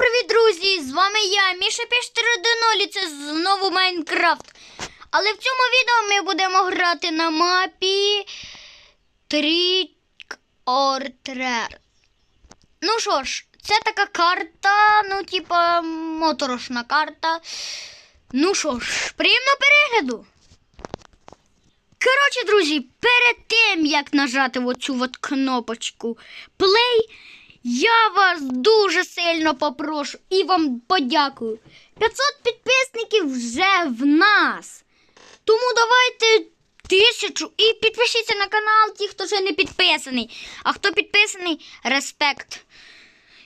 привіт, друзі! З вами я, Міша Піштер і це знову Майнкрафт. Але в цьому відео ми будемо грати на мапі Трік Ортрер. Ну що ж, це така карта, ну, типа, моторошна карта. Ну що ж, приємного перегляду. Коротше, друзі, перед тим, як нажати оцю от кнопочку Play, я вас дуже сильно попрошу і вам подякую. 500 підписників вже в нас. Тому давайте тисячу і підпишіться на канал, ті, хто ще не підписаний. А хто підписаний, респект.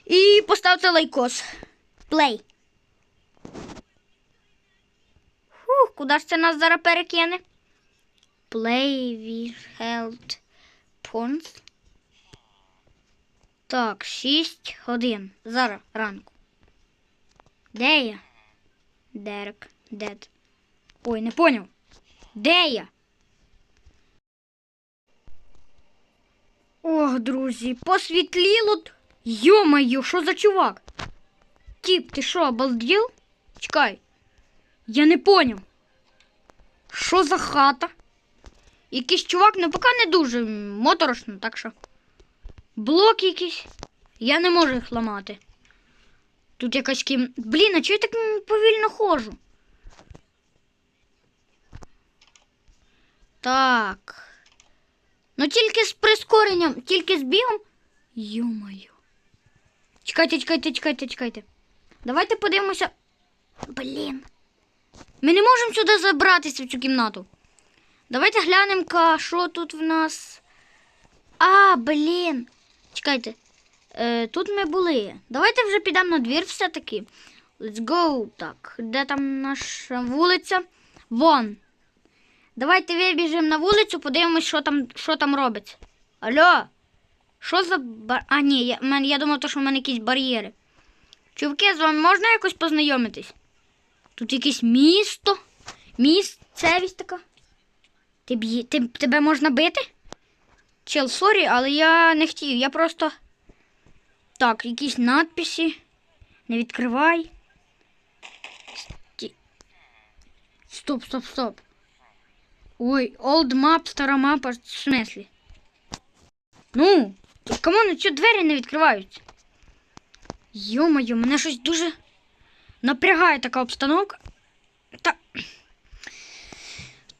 І поставте лайкос. Плей. Фух, куди ж це нас зараз перекине? Play with held pawns. Так, 6 годин. Зараз ранку. Де я? Дерек. Дед. Ой, не поняв. Де я? Ох, друзі, посвітліло. Йо-моє, що за чувак? Тіп, ти що, обалдел? Чекай. Я не поняв. Що за хата? Якийсь чувак, ну поки не дуже моторошно, так що. Блок якийсь. Я не можу їх ламати. Тут якась кім. Блін, а чого я так повільно ходжу? Так. Ну тільки з прискоренням, тільки з бігом. Йо-моє. Чекайте, чекайте, чекайте, чекайте. Давайте подивимося. Блін. Ми не можемо сюди забратися в цю кімнату. Давайте глянемо, що тут в нас. А, блін. Чекайте. Е, тут ми були. Давайте вже підемо на двір все-таки. Let's go. Так, де там наша вулиця? Вон. Давайте вибіжимо на вулицю, подивимось, що там, що там робиться. Алло? Що за бар... А, ні, я, мен, я думав, то, що в мене якісь бар'єри. Чувки, з вами можна якось познайомитись? Тут якесь місто. Місцевість така. Ти. Ти... Тебе можна бити? Чел, сорі, але я не хотів. Я просто. Так, якісь надписи. Не відкривай. Стоп, стоп, стоп. Ой, old map, стара мапа, в смислі? Ну, кому що двері не відкриваються? Йо-моє, мене щось дуже напрягає така обстановка. Та...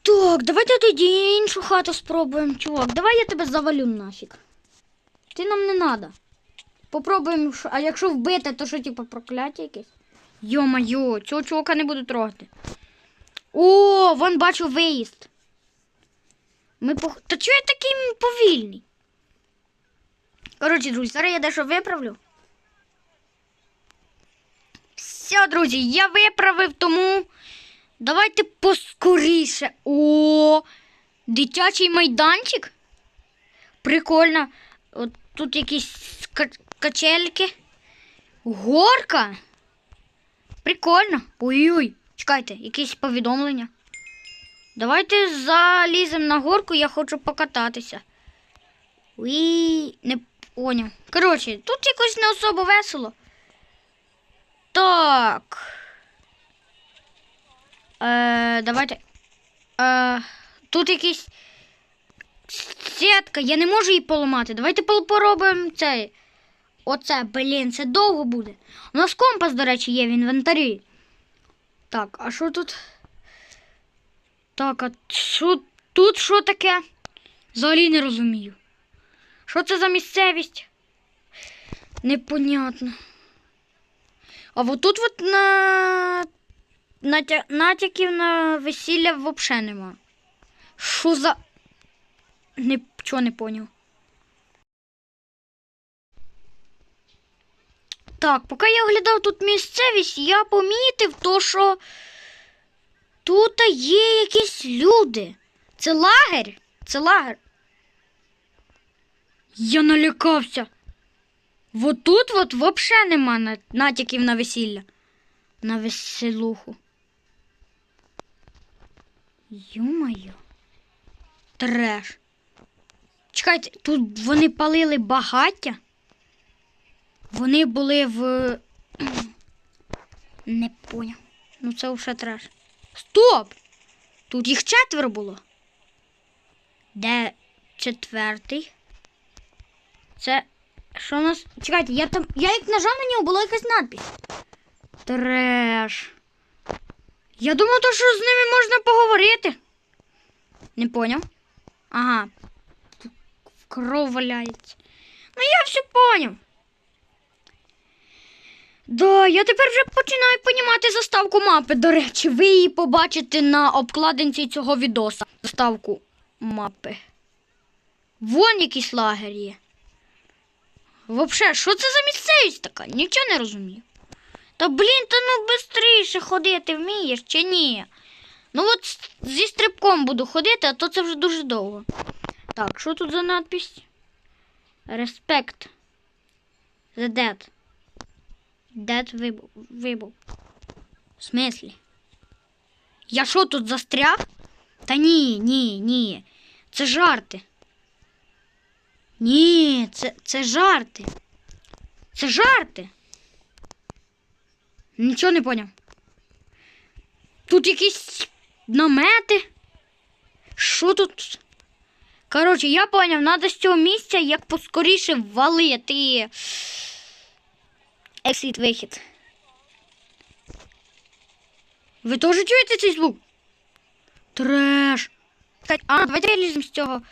Так, давайте тоді іншу хату спробуємо, чувак. Давай я тебе завалю нафіг. Ти нам не надо. Попробуємо, а якщо вбити, то що, типу, прокляття якесь? Йо-моє, цього чувака не буду трогати. О, вон бачу виїзд. Ми пох... Та чого я такий повільний? Коротше, друзі, зараз я дещо виправлю. Все, друзі, я виправив, тому давайте поскоріше. О, дитячий майданчик. Прикольно. От тут якісь ка- качельки. Горка. Прикольно. Ой-ой. Чекайте, якісь повідомлення. Давайте заліземо на горку, я хочу покататися. Уї, не поняв. Коротше, тут якось не особо весело. Так. Е, давайте. Е, тут якийсь сітка, я не можу її поламати. Давайте поробимо цей. Оце, блін, це довго буде. У нас компас, до речі, є в інвентарі. Так, а що тут? Так, а що тут що таке? Взагалі не розумію. Що це за місцевість? Непонятно. А от тут от на... Натя... натяків на весілля взагалі нема. Що за. Нічого не поняв. Так, поки я оглядав тут місцевість, я помітив то, що тут є якісь люди. Це лагерь. Це лагерь. Я налякався. Вот тут от взагалі нема натяків на весілля. На веселуху. Йо-моє. Треш. Чекайте, тут вони палили багаття. Вони були в Не поняв. Ну це вже треш. Стоп! Тут їх четверо було. Де четвертий? Це. Що у нас? Чекайте, я там. Я як нажав на нього, була якась надпись. Треш. Я думав, то, що з ними можна поговорити. Не поняв. Ага. Тут кров валяється. Ну я все поняв. Да, я тепер вже починаю понімати заставку мапи. До речі, ви її побачите на обкладинці цього відоса. Заставку мапи. Вон якийсь лагер є. Вообще, що це за місцевість така? Нічого не розумію. Та блін, та ну швидше ходити вмієш чи ні? Ну от зі стрибком буду ходити, а то це вже дуже довго. Так, що тут за надпись? Респект. The dead. Dead вибув. В смислі? Я що тут застряг? Та ні, ні, ні. Це жарти. Ні, це, це жарти. Це жарти. Нічого не поняв. Тут якісь намети. Що тут? Коротше, я поняв, треба з цього місця як поскоріше валити. Ексит вихід. Ви теж чуєте цей звук? Треш. А, давайте виліземо з цього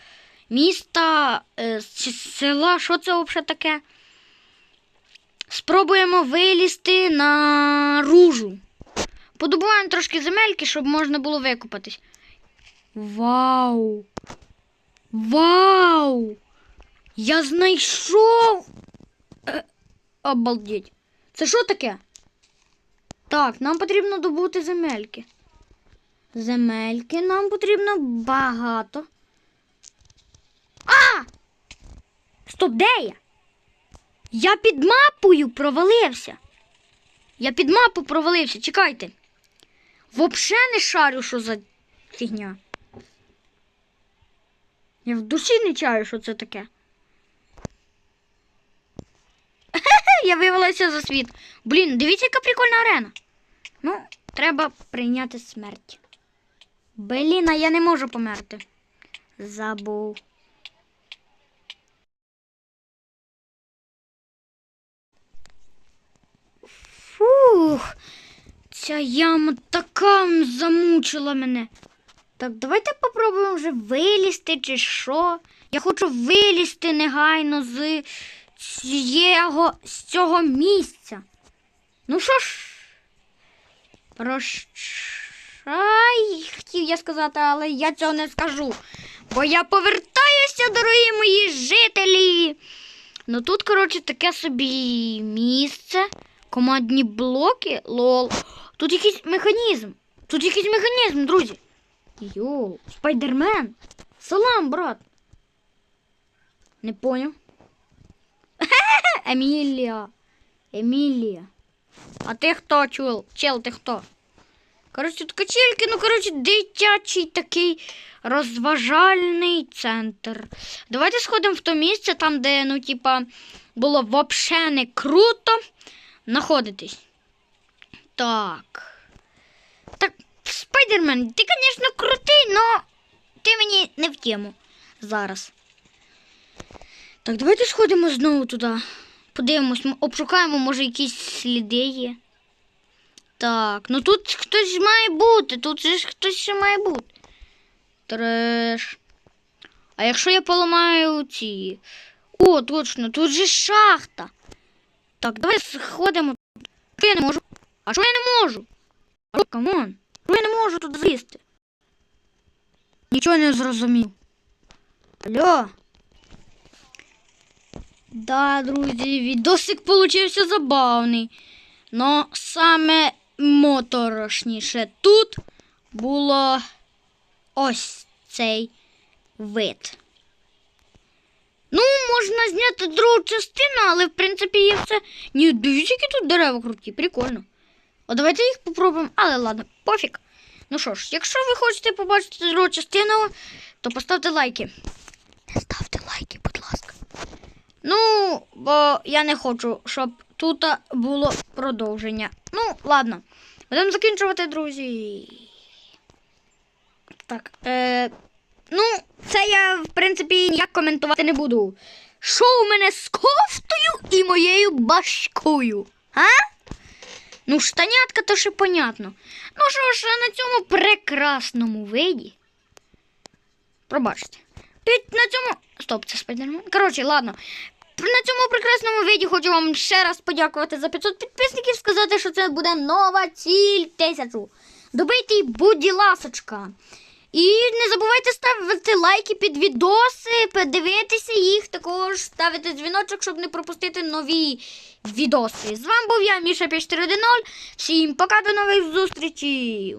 міста е, чи села. Що це взагалі таке? Спробуємо вилізти на ружу. Подобуваємо трошки земельки, щоб можна було викопатись. Вау! Вау! Я знайшов. Е, обалдеть. Це що таке? Так, нам потрібно добути земельки. Земельки нам потрібно багато. А! Стоп, де я? Я під мапою провалився. Я під мапу провалився. Чекайте. Вообще не шарю, що за фігня. Я в душі не чаю, що це таке. Я виявилася за світ. Блін, дивіться, яка прикольна арена. Ну, треба прийняти смерть. Блін, а я не можу померти. Забув. Фух, ця яма така замучила мене. Так, давайте попробуємо вже вилізти чи що. Я хочу вилізти негайно з цього, з цього місця. Ну що ж, прощай, хотів я сказати, але я цього не скажу. Бо я повертаюся, дорогі мої жителі. Ну тут, коротше, таке собі місце. Командні блоки. Лол. Тут якийсь механізм. Тут якийсь механізм, друзі. Йоу, спайдермен. Салам, брат. Не поняв. Емілія. Емілія. А ти хто, чел? Чел, ти хто? Коротше, тут качельки, ну, коротше, дитячий такий розважальний центр. Давайте сходимо в то місце, там, де, ну, типа, було вообще не круто знаходитись. Так. Так, Спайдермен, ти, звісно, крутий, но ти мені не в тему зараз. Так, давайте сходимо знову туди. Подивимось, обшукаємо, може, якісь сліди є. Так, ну тут хтось має бути, тут же ж хтось ще має бути. Треш. А якщо я поламаю ці. О, точно, тут же шахта. Так, давай сходимо. Що я не можу? А що я не можу? Алло, камон. Що я не можу тут злізти? Нічого не зрозумів. Алло. Да, друзі, відосик получився забавний. Но саме моторошніше тут було ось цей вид. Можна зняти другу частину, але в принципі є все. Ні, дивіться, які тут дерева круті, прикольно. А давайте їх попробуємо, але ладно, пофіг. Ну що ж, якщо ви хочете побачити другу частину, то поставте лайки. Не ставте лайки, будь ласка. Ну, бо я не хочу, щоб тут було продовження. Ну, ладно. Будемо закінчувати, друзі. Так. Е, ну, це я, в принципі, ніяк коментувати не буду. Що у мене з кофтою і моєю башкою? А? Ну, штанятка то ще понятно. Ну що ж, на цьому прекрасному виді. Пробачте. Під на цьому. Стоп, це спайдермен. Коротше, ладно. На цьому прекрасному відео хочу вам ще раз подякувати за 500 підписників, сказати, що це буде нова ціль тисячу. Добийте, її, будь ласочка. І не забувайте ставити лайки під відоси, подивитися їх, також ставити дзвіночок, щоб не пропустити нові відоси. З вами був я, Міша 5410. Всім пока до нових зустрічей!